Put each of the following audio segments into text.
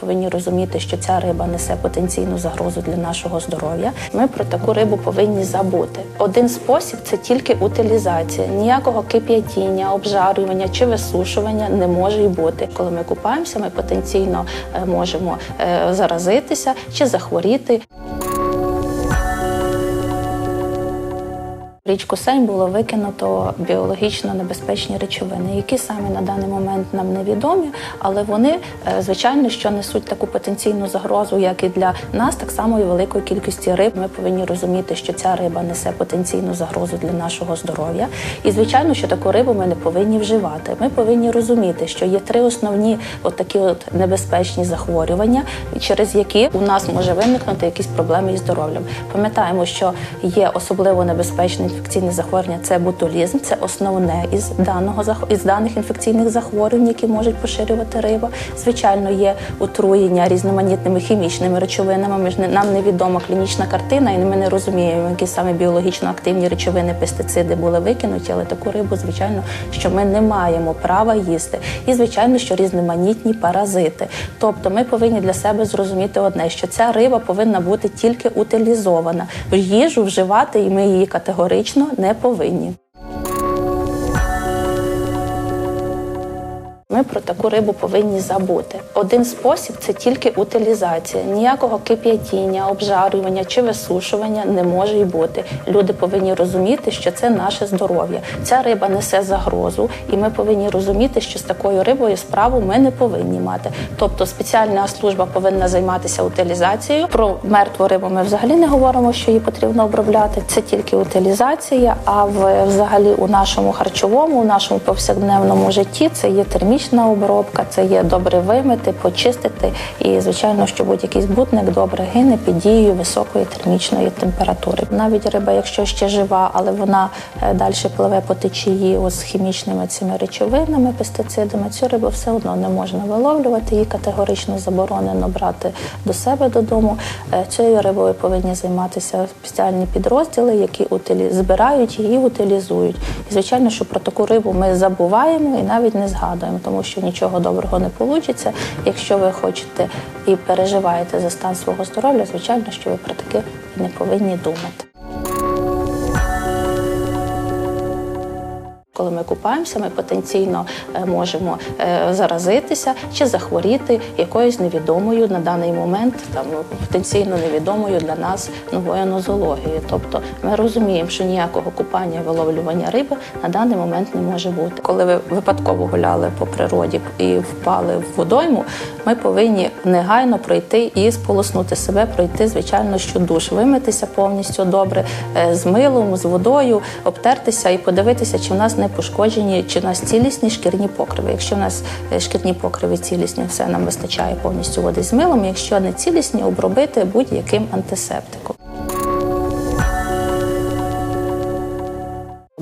повинні розуміти, що ця риба несе потенційну загрозу для нашого здоров'я. Ми про таку рибу повинні забути. Один спосіб це тільки утилізація. Ніякого кип'ятіння, обжарювання чи висушування не може й бути. Коли ми купаємося, ми потенційно е, можемо е, заразитися чи захворіти. Річку Сень було викинуто біологічно небезпечні речовини, які саме на даний момент нам невідомі, але вони, е, звичайно, що несуть таку потенційну загрозу, як і для нас, так само і великої кількості риб. Ми повинні розуміти, що ця риба несе потенційну загрозу для нашого здоров'я. І звичайно, що таку рибу ми не повинні вживати. Ми повинні розуміти, що є три основні от такі от небезпечні захворювання, через які у нас може виникнути якісь проблеми із здоров'ям. Пам'ятаємо, що є особливо небезпечне інфекційне захворювання це ботулізм, це основне із даного із даних інфекційних захворювань, які можуть поширювати риба. Звичайно, є отруєння різноманітними хімічними речовинами. Ми ж не нам невідома клінічна картина, і ми не розуміємо, які саме біологічно активні речовини, пестициди були викинуті, але таку рибу, звичайно, що ми не маємо права їсти. І звичайно, що різноманітні паразити. Тобто, ми повинні для себе зрозуміти одне, що ця риба повинна бути тільки утилізована. Їжу вживати, і ми її категорично не повинні. Ми про таку рибу повинні забути. Один спосіб це тільки утилізація. Ніякого кип'ятіння, обжарювання чи висушування не може й бути. Люди повинні розуміти, що це наше здоров'я. Ця риба несе загрозу, і ми повинні розуміти, що з такою рибою справу ми не повинні мати. Тобто спеціальна служба повинна займатися утилізацією. Про мертву рибу ми взагалі не говоримо, що її потрібно обробляти. Це тільки утилізація. А в взагалі у нашому харчовому, у нашому повсякденному житті це є термічна обробка, це є добре вимити, почистити. І звичайно, що будь-який збутник добре гине під дією високої термічної температури. Навіть риба, якщо ще жива, але вона е, далі пливе по течії з хімічними цими речовинами, пестицидами, цю рибу все одно не можна виловлювати. Її категорично заборонено брати до себе додому. Е, Цією рибою повинні займатися спеціальні підрозділи, які утилі... збирають її, утилізують. І звичайно, що про таку рибу ми забуваємо і навіть не згадуємо, тому що нічого доброго не вийде. Якщо ви хочете і переживаєте за стан свого здоров'я, звичайно, що ви про таке не повинні думати. Коли ми купаємося, ми потенційно е, можемо е, заразитися чи захворіти якоюсь невідомою на даний момент, там ну, потенційно невідомою для нас новою нозологією. Тобто ми розуміємо, що ніякого купання виловлювання риби на даний момент не може бути. Коли ви випадково гуляли по природі і впали в водойму, ми повинні негайно пройти і сполоснути себе, пройти, звичайно, що душ, вимитися повністю добре е, з милом, з водою, обтертися і подивитися, чи в нас не пошкоджені, чи в нас цілісні шкірні покриви. Якщо в нас е, шкірні покриви цілісні, все нам вистачає повністю води з милом. Якщо не цілісні, обробити будь-яким антисептиком.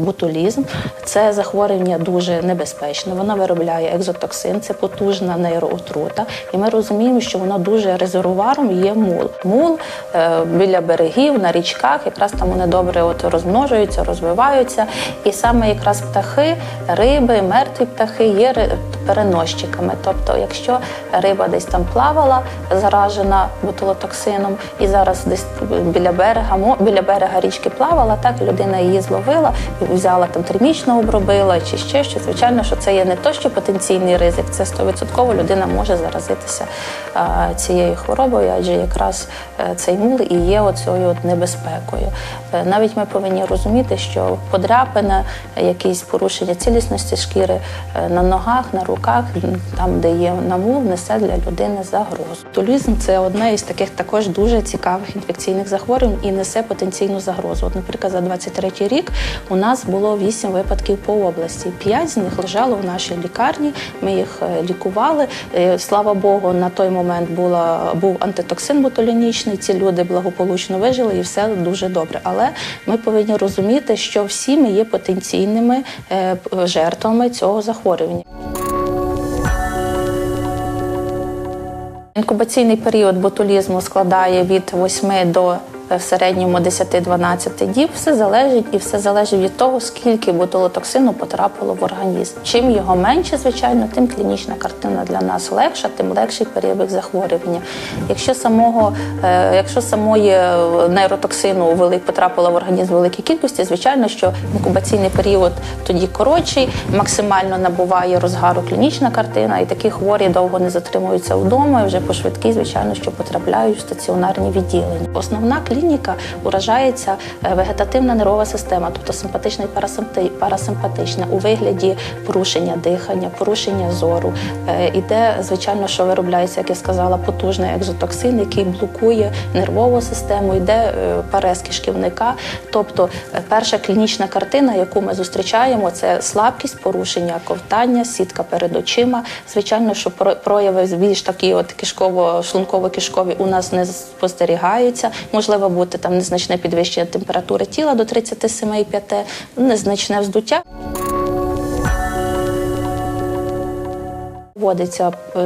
Ботулізм це захворювання дуже небезпечне. Вона виробляє екзотоксин, це потужна нейроотрута. І ми розуміємо, що воно дуже резервуаром є мул. Мул е, біля берегів, на річках, якраз там вони добре от розмножуються, розвиваються. І саме якраз птахи, риби, мертві птахи є переносчиками. Тобто, якщо риба десь там плавала, заражена ботулотоксином, і зараз десь біля берега, біля берега річки плавала, так людина її зловила, взяла там термічно обробила чи ще щось. Звичайно, що це є не то, що потенційний ризик, це 100% людина може заразитися а, цією хворобою, адже якраз е, цей мул і є оцею от небезпекою. Е, Навіть ми повинні розуміти, що подряпина, якісь порушення цілісності шкіри е, на ногах, на руках, там, де є намул, несе для людини загрозу. Тулізм це одне із таких також дуже цікавих інфекційних захворювань і несе потенційну загрозу. От, наприклад, за 23 рік у нас було 8 випадків по області. 5 з них лежало в нашій лікарні. Ми їх е, лікували. Е, Слава Богу, на той момент була був антитоксин ботулінічний. Ці люди благополучно вижили і все дуже добре. Але ми повинні розуміти, що всі ми є потенційними е, жертвами цього захворювання. Інкубаційний період ботулізму складає від 8 до в середньому 10-12 діб. Все залежить і все залежить від того, скільки ботулотоксину потрапило в організм. Чим його менше, звичайно, тим клінічна картина для нас легша, тим легший перебіг захворювання. Якщо самого, е, якщо самої е, нейротоксину велик потрапило в організм великій кількості, звичайно, що інкубаційний період тоді коротший, максимально набуває розгару клінічна картина, і такі хворі довго не затримуються вдома. І вже по швидкій, звичайно, що потрапляють в стаціонарні відділення. Основна клініка уражається е, вегетативна нервова система, тобто симпатична і парасимпатична у вигляді порушення дихання, порушення зору. Е, Іде, звичайно, що виробляється, як я сказала, потужний екзотоксин, який блокує нервову систему, йде е, парез кишківника. Тобто, перша клінічна картина, яку ми зустрічаємо, це слабкість, порушення ковтання, сітка перед очима. Звичайно, що прояви більш такі, от кишково-шлунково-кишкові у нас не спостерігаються. Можливо бути там незначне підвищення температури тіла до 37,5, незначне вздуття. Вводиться е,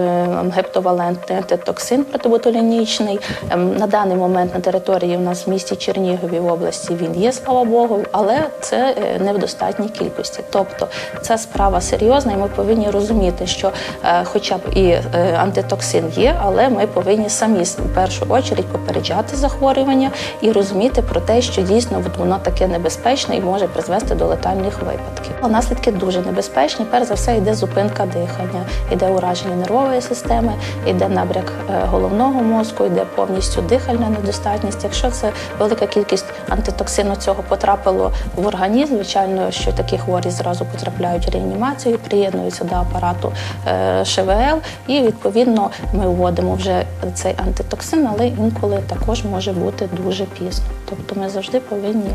гептовалентний антитоксин протиботулінічний. Ем, На даний момент на території у нас в місті Чернігові в області він є, слава Богу, але це е, не в достатній кількості. Тобто ця справа серйозна, і ми повинні розуміти, що е, хоча б і е, антитоксин є, але ми повинні самі в першу очередь попереджати захворювання і розуміти про те, що дійсно воно таке небезпечне і може призвести до летальних випадків. Наслідки дуже небезпечні. Перш за все йде зупинка дихання, йде ураження нервової системи, йде набряк е, головного мозку, йде повністю дихальна недостатність. Якщо це велика кількість антитоксину цього потрапило в організм, звичайно, що такі хворі зразу потрапляють в реанімацію, приєднуються до апарату е, ШВЛ, і відповідно ми вводимо вже цей антитоксин, але інколи також може бути дуже пізно. Тобто ми завжди повинні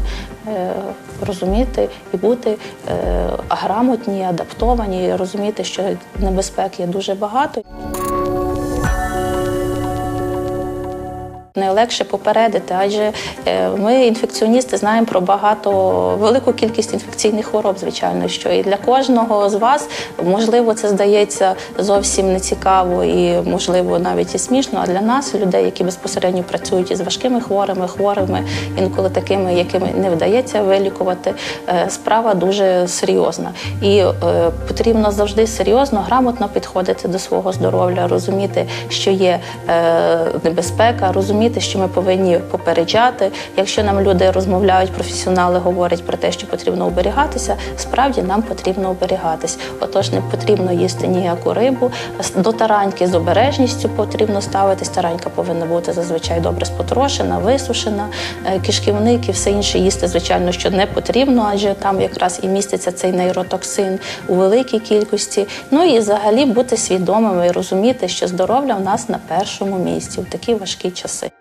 е, розуміти і бути е, грамотні, адаптовані, розуміти, що небезпек є дуже багато. Найлегше попередити, адже е, ми, інфекціоністи, знаємо про багато велику кількість інфекційних хвороб, звичайно, що і для кожного з вас можливо це здається зовсім нецікаво і можливо навіть і смішно. А для нас, людей, які безпосередньо працюють із важкими хворими, хворими, інколи такими, якими не вдається вилікувати, е, справа дуже серйозна. І е, потрібно завжди серйозно, грамотно підходити до свого здоров'я, розуміти, що є небезпека, розуміти, що ми повинні попереджати. Якщо нам люди розмовляють, професіонали говорять про те, що потрібно оберігатися, справді нам потрібно оберігатись. Отож, не потрібно їсти ніяку рибу. До тараньки з обережністю потрібно ставитись. Таранька повинна бути зазвичай добре спотрошена, висушена. Е, Кишківник і все інше їсти, звичайно, що не потрібно, адже там якраз і міститься цей нейротоксин у великій кількості. Ну і взагалі бути свідомими і розуміти, що здоров'я в нас на першому місці в такі важкі часи.